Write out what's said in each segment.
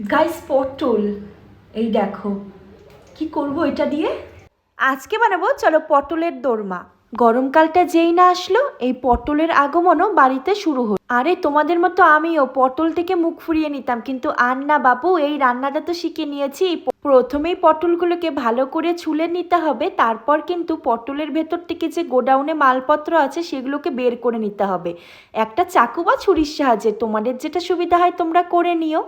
Guys পটল। এই দেখো, কি করব এটা দিয়ে? আজকে বানাবো, চলো পটলের দোরমা। গরমকালটা যেই না আসলো, এই পটলের আগমনও বাড়িতে শুরু হলো। আরে, তোমাদের মতো আমিও পটল থেকে মুখ ফুরিয়ে নিতাম, কিন্তু আর না বাবু এই রান্নাটা তো শিখে নিয়েছি। প্রথমেই পটলগুলোকে ভালো করে ছুলে নিতে হবে, তারপর কিন্তু পটলের ভেতর থেকে যে গোডাউনে মালপত্র আছে, সেগুলোকে বের করে নিতে হবে। একটা চাকু বা ছুরির সাহায্যে, তোমাদের যেটা সুবিধা হয় তোমরা করে নিও।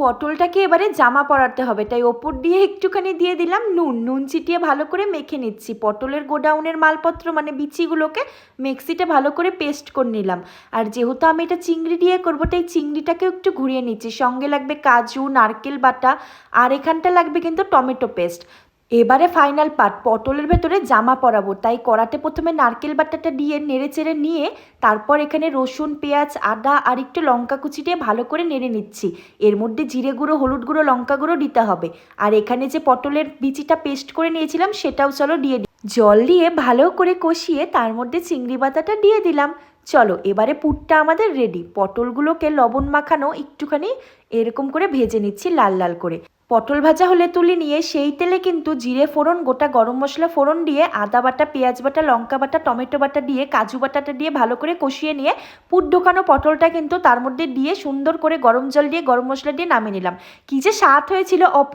পটলটাকে এবারে জামা পরাতে হবে। তাই ওপর দিয়ে একটুখানি দিয়ে দিলাম নুন। নুন ছিটিয়ে ভালো করে মেখে নিচ্ছি। পটলের গোডাউনের মালপত্র মানে বিচিগুলোকে মিক্সিতে ভালো করে পেস্ট করে নিলাম। আর যেহেতু আমি এটা চিংড়ি দিয়ে করব, তাই চিংড়িটাকেও একটু ঘুরিয়ে নিচ্ছি। সঙ্গে লাগবে কাজু, নারকেল বাটা, আর এখানটা লাগবে কিন্তু টমেটো পেস্ট। এবারে ফাইনাল পার্ট, পটলের ভেতরে জামা পরাবো। তাই কড়াতে প্রথমে নারকেল বাটাটা দিয়ে নেড়ে চেড়ে নিয়ে তারপর এখানে রসুন, পেঁয়াজ, আদা আর একটু লঙ্কা কুচি দিয়ে ভালো করে নেড়ে নিচ্ছি। এর মধ্যে জিরে গুঁড়ো, হলুদ গুঁড়ো, লঙ্কা গুঁড়ো দিতে হবে। আর এখানে যে পটলের বিচিটা পেস্ট করে নিয়েছিলাম সেটাও চলো দিয়ে জল দিয়ে ভালো করে কষিয়ে তার মধ্যে চিংড়ি পাতাটা দিয়ে দিলাম। চলো, এবারে পুরটা আমাদের রেডি পটলগুলোকে লবণ মাখানো একটুখানি এরকম করে ভেজে নিচ্ছি লাল লাল করে। পটল ভাজা হলে তুলি নিয়ে সেই তেলে কিন্তু জিরে ফোড়ন, গোটা গরম মশলা ফোড়ন দিয়ে আদা বাটা, পেঁয়াজ বাটা, লঙ্কা বাটা, টমেটো বাটা দিয়ে, কাজু বাটাটা দিয়ে ভালো করে কষিয়ে নিয়ে পুট ঢোকানো পটলটা কিন্তু তার মধ্যে দিয়ে সুন্দর করে গরম জল দিয়ে, গরম মশলা দিয়ে নামিয়ে নিলাম। কী যে স্বাদ হয়েছিল অপূর্ব।